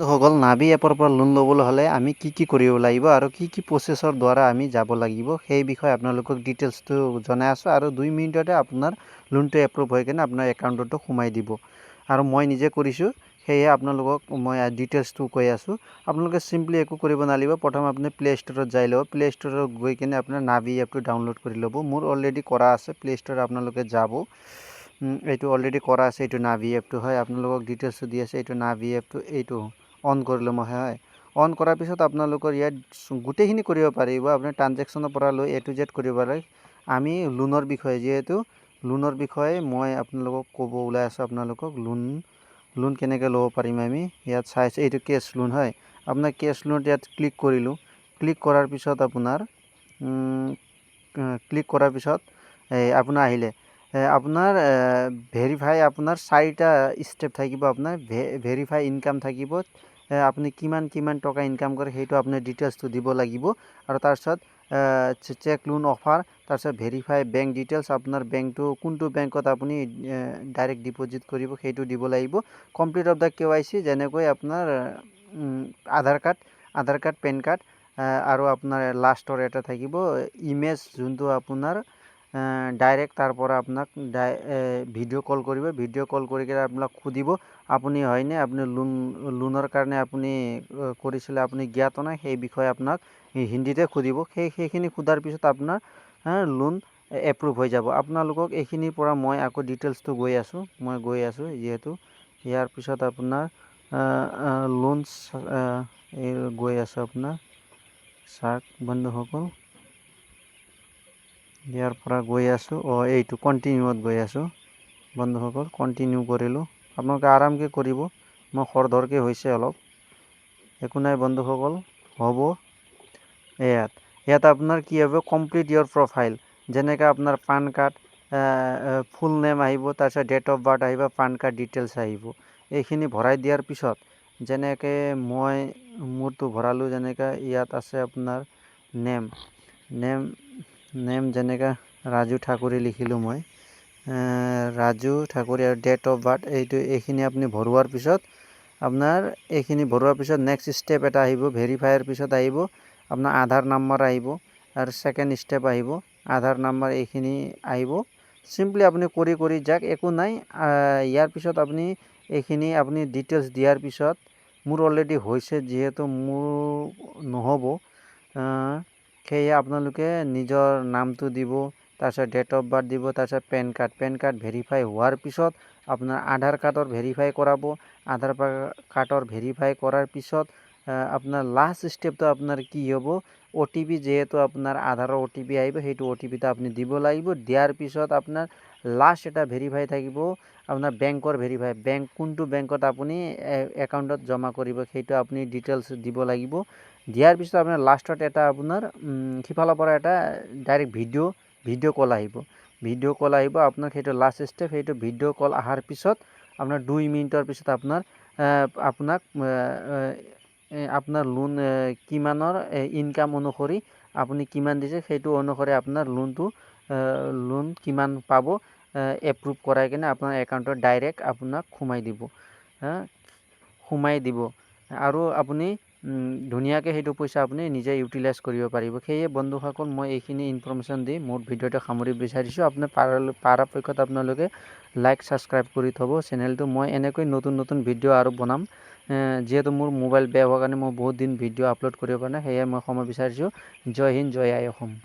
সকল নাভি এপৰ পৰা লোন ল'বলৈ হ'লে আমি কি কি কৰিব লাগিব আৰু কি কি প্ৰচেছৰ দ্বাৰা আমি যাব লাগিব, সেই বিষয়ে আপোনালোকক ডিটেইলছটো জনাই আছোঁ আৰু দুই মিনিটতে আপোনাৰ লোনটো এপ্ৰুভ হৈ কিনে আপোনাৰ একাউণ্টতো সোমাই দিব। আৰু মই নিজে কৰিছোঁ সেয়ে আপোনালোকক মই ডিটেইলছটো কৈ আছোঁ। আপোনালোকে চিম্পলি একো কৰিব নালাগিব, প্ৰথম আপুনি প্লে' ষ্ট'ৰত যাই ল'ব। প্লে' ষ্ট'ৰত গৈ কিনে আপোনাৰ নাভি এপটো ডাউনলোড কৰি ল'ব। মোৰ অলৰেডি কৰা আছে প্লে' ষ্ট'ৰত আপোনালোকে যাব। এইটো অলৰেডি কৰা আছে, এইটো নাভি এপটো হয়। আপোনালোকক ডিটেইলছটো দি আছে, এইটো নাভি এপটো, এইটো। অন কৰি ল'ম হয় অন কৰাৰ পিছত আপোনালোকৰ ইয়াত গোটেইখিনি কৰিব পাৰিব আপুনি ট্ৰানজেকশ্যনৰ পৰা লৈ এ টু জেড কৰিব পাৰে। আমি লোনৰ বিষয়ে যিহেতু লোনৰ বিষয়ে মই আপোনালোকক ক'ব ওলাই আছোঁ আপোনালোকক লোন লোন কেনেকৈ ল'ব পাৰিম আমি ইয়াত চাইছোঁ এইটো কেছ লোন হয়। আপোনাৰ কেছ লোনত ইয়াত ক্লিক কৰিলোঁ। ক্লিক কৰাৰ পিছত আপোনাৰ ক্লিক কৰাৰ পিছত এই আপোনাৰ আহিলে। আপোনাৰ ভেৰিফাই আপোনাৰ চাৰিটা ষ্টেপ থাকিব আপোনাৰ ভেৰিফাই ইনকাম থাকিব আপুনি কিমান কিমান টকা ইনকাম কৰে সেইটো আপুনি ডিটেইলছটো দিব লাগিব আৰু তাৰপিছত চেক লোন অফাৰ তাৰপিছত ভেৰিফাই বেংক ডিটেইলছ আপোনাৰ বেংকটো কোনটো বেংকত আপুনি ডাইৰেক্ট ডিপ'জিট কৰিব সেইটো দিব লাগিব। Complete of the K Y C যেনেকৈ আপোনাৰ Aadhaar card Aadhaar card PAN card আৰু আপোনাৰ লাষ্টৰ এটা থাকিব ইমেজ যোনটো আপোনাৰ ডাইৰেক্ট তাৰ পৰা আপোনাক ভিডিঅ' কল কৰিব। ভিডিঅ' কল কৰি কিনে আপোনাক সুধিব আপুনি হয়নে আপুনি লোন লোনৰ কাৰণে আপুনি কৰিছিলে আপুনি জ্ঞাত নাই সেই বিষয়ে আপোনাক হিন্দীতে সুধিব। সেই সেইখিনি সোধাৰ পিছত আপোনাৰ লোন এপ্ৰুভ হৈ যাব। আপোনালোকক এইখিনিৰ পৰা মই আকৌ ডিটেইলছটো গৈ আছোঁ। মই গৈ আছোঁ যিহেতু ইয়াৰ পিছত আপোনাৰ লোন গৈ আছোঁ আপোনাৰ। চাওক বন্ধুসকল ইয়াৰ পৰা গৈ আছোঁ অঁ এইটো কণ্টিনিউত গৈ আছোঁ। বন্ধুসকল কণ্টিনিউ কৰিলোঁ। আপোনালোকে আৰামকৈ কৰিব, মই খৰধৰকৈ হৈছে অলপ। একো নাই বন্ধুসকল, হ'ব। ইয়াত ইয়াত আপোনাৰ কি হ'ব কমপ্লিট ইয়ৰ প্ৰফাইল যেনেকৈ আপোনাৰ পান কাৰ্ড ফুল নেম আহিব, তাৰপিছত ডেট অফ বাৰ্থ আহিব, পান কাৰ্ড ডিটেইলছ আহিব। এইখিনি ভৰাই দিয়াৰ পিছত, যেনেকৈ মই মোৰটো ভৰালোঁ, যেনেকৈ ইয়াত আছে আপোনাৰ নেম নেম নেম যেনেকৈ ৰাজু ঠাকুৰী লিখিলোঁ মই ৰাজু ঠাকুৰী আৰু ডেট অফ বাৰ্থ এইটো এইখিনি আপুনি ভৰোৱাৰ পিছত, আপোনাৰ এইখিনি ভৰোৱাৰ পিছত নেক্সট ষ্টেপ এটা আহিব ভেৰিফাইৰ পিছত আহিব, আপোনাৰ আধাৰ নাম্বাৰ আহিব আৰু ছেকেণ্ড ষ্টেপ আহিব, আধাৰ নাম্বাৰ এইখিনি আহিব। চিম্পলি আপুনি কৰি কৰি যাওক একো নাই ইয়াৰ পিছত আপুনি এইখিনি আপুনি ডিটেইলছ দিয়াৰ পিছত, মোৰ অলৰেডি হৈছে, যিহেতু মোৰ নহ'ব সেয়ে আপোনালোকে নিজৰ নামটো দিব তাৰপিছত ডেট অফ বাৰ্থ দিব তাৰপিছত PAN card PAN card verify হোৱাৰ পিছত আপোনাৰ আধাৰ কাৰ্ডৰ ভেৰিফাই কৰাব আধাৰ কাৰ্ডৰ ভেৰিফাই কৰাৰ পিছত আপোনাৰ লাষ্ট ষ্টেপটো আপোনাৰ কি হ'ব? অ' টি পি যিহেতু আপোনাৰ আধাৰৰ অ' টি পি আহিব সেইটো অ' টি পিটো আপুনি দিব লাগিব। দিয়াৰ পিছত আপোনাৰ লাষ্ট এটা ভেৰিফাই থাকিব আপোনাৰ বেংকৰ ভেৰিফাই বেংক কোনটো বেংকত আপুনি একাউণ্টত জমা কৰিব, সেইটো আপুনি ডিটেইলছ দিব লাগিব। দিয়াৰ পিছত আপোনাৰ লাষ্টত এটা আপোনাৰ সিফালৰ পৰা এটা ডাইৰেক্ট ভিডিঅ' ভিডিঅ' কল আহিব। ভিডিঅ' কল আহিব আপোনাক সেইটো লাষ্ট ষ্টেপ সেইটো ভিডিঅ' কল অহাৰ পিছত আপোনাৰ দুই মিনিটৰ পিছত আপোনাৰ আপোনাক আপোনাৰ লোন কিমানৰ ইনকাম অনুসৰি আপুনি কিমান দিছে সেইটো অনুসৰি আপোনাৰ লোনটো লোন কিমান পাব এপ্ৰুভ কৰাই কিনে আপোনাৰ একাউণ্টত ডাইৰেক্ট আপোনাক সোমাই দিব সোমাই দিব। আৰু আপুনি ধুনীয়াকৈ সেইটো পইচা আপুনি নিজে ইউটিলাইজ কৰিব পাৰিব। সেয়ে বন্ধুসকল মই এইখিনি ইনফৰ্মেশ্যন দি মোৰ ভিডিঅ'টো সামৰিব বিচাৰিছোঁ আপোনাৰ পৰাপক্ষত আপোনালোকে লাইক ছাবস্ক্ৰাইব কৰি থ'ব। চেনেলটো মই এনেকৈ নতুন নতুন ভিডিঅ' আৰু বনাম। যিহেতু মোৰ মোবাইল বেয়া হোৱাৰ কাৰণে মই বহুত দিন ভিডিঅ' আপলোড কৰিব পৰা নাই সেয়ে মই সময় বিচাৰিছোঁ। জয় হিন্দ জয় আই অসম।